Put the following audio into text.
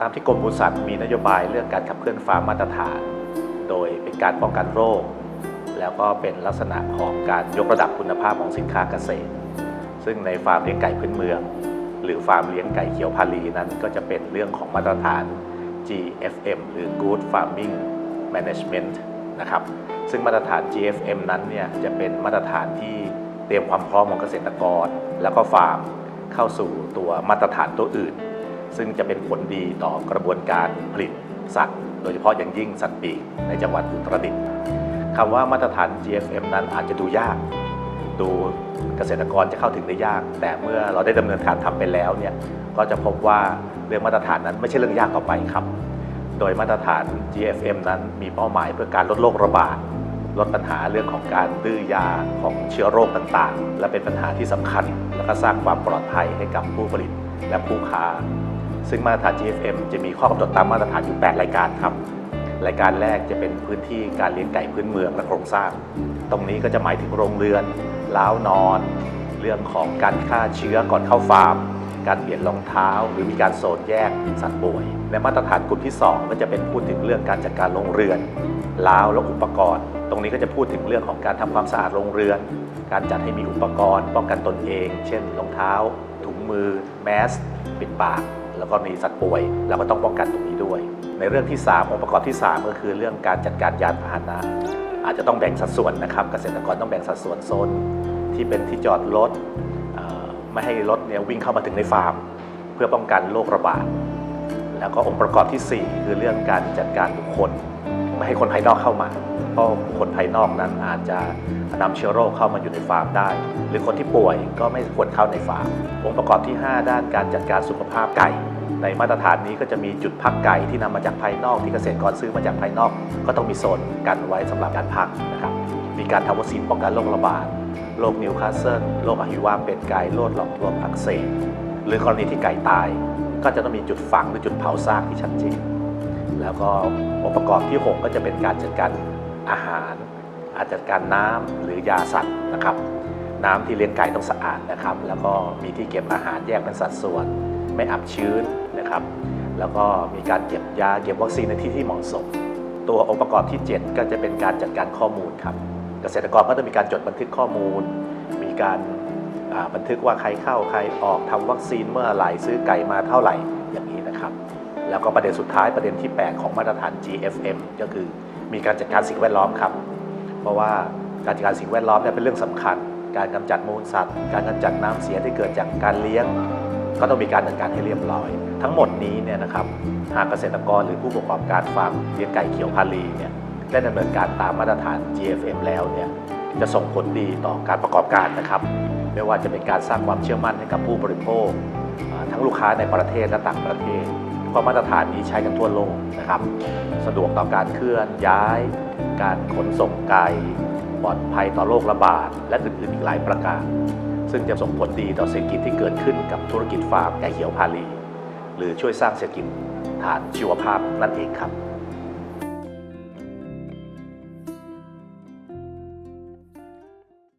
ตามที่กรมปศุสัตว์มีนโยบายเรื่องการขับเคลื่อนฟาร์มมาตรฐาน โดยเป็นการป้องกันโรค แล้วก็เป็นลักษณะของการยกระดับคุณภาพของสินค้าเกษตร ซึ่งในฟาร์มเลี้ยงไก่พื้นเมือง หรือฟาร์มเลี้ยงไก่เขียวพาลีนั้นก็จะเป็นเรื่องของมาตรฐาน GFM หรือ Good Farming Management นะครับซึ่งมาตรฐาน GFM นั้นเนี่ยจะเป็นมาตรฐานที่เตรียมความพร้อมของเกษตรกร แล้วก็ฟาร์มเข้าสู่ตัวมาตรฐานตัวอื่น ซึ่งจะเป็นผลดีต่อกระบวนการผลิตสัตว์ โดยเฉพาะอย่างยิ่งสัตว์ปีกในจังหวัดอุตรดิตถ์คำว่ามาตรฐาน GFM นั้นอาจจะดูยาก ดูเกษตรกรจะเข้าถึงได้ยาก แต่เมื่อเราได้ดำเนินการทำไปแล้วเนี่ยก็จะพบว่าเรื่องมาตรฐานนั้นไม่ใช่เรื่องยากต่อไปครับ โดยมาตรฐาน GFM นั้นมีเป้าหมายเพื่อการลดโรคระบาดลดปัญหาเรื่องของการดื้อยาของเชื้อโรคต่างๆ และเป็นปัญหาที่สำคัญ และก็สร้างความปลอดภัยให้กับผู้ผลิตและผู้ค้า ซึ่งมาตรฐาน GFM จะมีข้อกำหนดตามมาตรฐานอยู่ 8 รายการครับ รายการแรกจะเป็นพื้นที่การเลี้ยงไก่พื้นเมืองและโครงสร้าง ตรงนี้ก็จะหมายถึงโรงเรือนล้าวนอน เรื่องของการฆ่าเชื้อก่อนเข้าฟาร์ม การเปลี่ยนรองเท้า หรือมีการโซนแยกสัตว์ป่วยในมาตรฐานกลุ่มที่ 2 ก็จะเป็นพูดถึงเรื่องการจัดการโรงเรือนล้าวและอุปกรณ์ ตรงนี้ก็จะพูดถึงเรื่องของการทำความสะอาดโรงเรือน การจัดให้มีอุปกรณ์ ป้องกันตนเอง เช่นรองเท้า ถุงมือ แมส ปิดปาก แล้วก็มีสัตว์ป่วยเราก็ต้องป้องกันตรงนี้ด้วย ในเรื่องที่ 3 องค์ประกอบที่ 3 ก็คือเรื่องการจัดการยานพาหนะ อาจจะต้องแบ่งสัดส่วนนะครับเกษตรกรต้องแบ่งสัดส่วนโซนที่เป็นที่จอดรถไม่ให้รถเนี่ยวิ่งเข้ามาถึงในฟาร์ม เพื่อป้องกันโรคระบาดแล้วก็องค์ประกอบทีสี่4 คือเรื่องการจัดการบุคคล ไม่ให้คนภายนอกเข้ามา เพราะคนภายนอกนั้นอาจจะนำเชื้อโรคเข้ามาอยู่ในฟาร์มได้ หรือคนที่ป่วยก็ไม่ควรเข้าในฟาร์มองค์ประกอบที่ 5 ด้านการจัดการสุขภาพไก่ ในมาตรฐานนี้ก็จะมีจุดพักไก่ที่นำมาจากภายนอกที่เกษตรกรซื้อมาจากภายนอก ก็ต้องมีโซนกันไว้สำหรับการพักนะครับมีการทำวัคซีนป้องกันโรคระบาดโรคนิวคาสเซิลโรคอหิวาเป็ดไก่โรคหลอดลมอักเสบหรือกรณีที่ไก่ตาย ก็จะต้องมีจุดฝังหรือจุดเผาซากที่ชัดเจนแล้วก็องค์ประกอบที่ 6 ก็จะเป็นการจัดการอาหาร อาจจัดการน้ำหรือยาสัตว์นะครับ น้ำที่เลี้ยงไก่ต้องสะอาดนะครับ แล้วก็มีที่เก็บอาหารแยกเป็นสัดส่วน ไม่อับชื้นนะครับ แล้วก็มีการเก็บยาเก็บวัคซีนในที่ที่เหมาะสม ตัวองค์ประกอบที่ 7 ก็จะเป็นการจัดการข้อมูลครับ เกษตรกรก็จะมีการจดบันทึกข้อมูล มีการบันทึกว่าใครเข้าใครออกทำวัคซีนเมื่อไหร่ซื้อไก่มาเท่าไหร่อย่างนี้นะครับ แล้วก็ประเด็นสุดท้ายประเด็นที่ 8 ของมาตรฐาน GFM ก็คือมีการจัดการสิ่งแวดล้อมครับ เพราะว่าการจัดการสิ่งแวดล้อมเนี่ยเป็นเรื่องสำคัญ การกำจัดมูลสัตว์ การกำจัดน้ำเสียที่เกิดจากการเลี้ยง ก็ต้องมีการจัดการให้เรียบร้อย ทั้งหมดนี้เนี่ยนะครับหากเกษตรกรหรือผู้ประกอบการฟาร์มเลี้ยงไก่เขียวพาลีเนี่ยได้ดำเนินการตามมาตรฐาน GFM แล้วเนี่ยจะส่งผลดีต่อการประกอบการนะครับ ไม่ว่าจะเป็นการสร้างความเชื่อมั่นให้กับผู้บริโภค ทั้งลูกค้าในประเทศและต่างประเทศเพราะมาตรฐานนี้ใช้กันทั่วโลกนะครับ สะดวกต่อการเคลื่อนย้าย การขนส่งไก่ปลอดภัยต่อโรคระบาด และอื่นๆอีกหลายประการ ซึ่งจะส่งผลดีต่อเศรษฐกิจที่เกิดขึ้นกับธุรกิจฟาร์มไก่เขียวพาลี หรือช่วยสร้างเศรษฐกิจฐานชีวภาพนั่นเองครับ